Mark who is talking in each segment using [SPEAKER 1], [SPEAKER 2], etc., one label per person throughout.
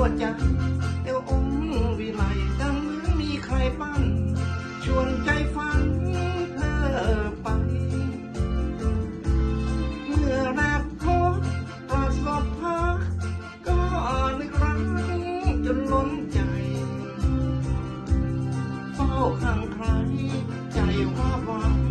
[SPEAKER 1] วใจเอวองวิไลดังเหมือนมีใครปั้น ชวนใจฝันเพ้อไป เมื่อแรกพบประสบพบก็นึกรักจนล้นใจ เฝ้าข้างใครใจว่าวัง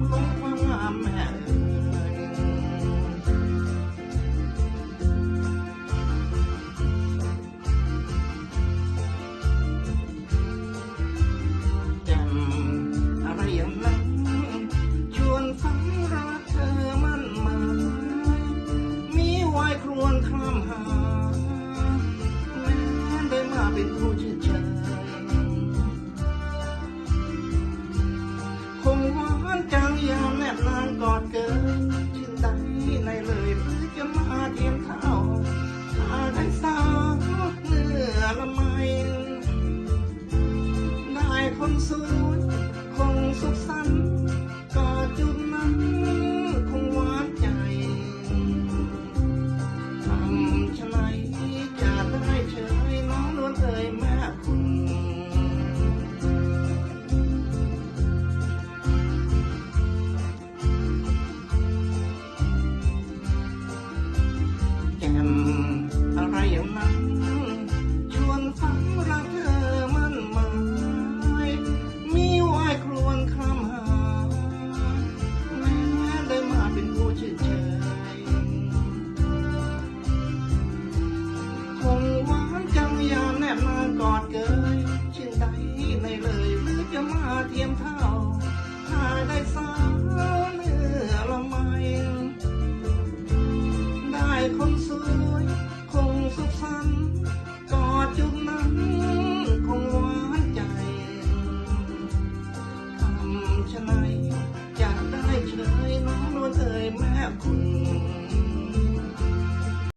[SPEAKER 1] ในเลยเพื่อจะมาเทียนเท้าวหาได้สาวเนื้อละไมได้คนสวย สวยคงสุขสันต์กอดจุดนั้นคงหวานใจทำชะไหอยากได้เฉยน้องนวลเอ่ยแม่คุณ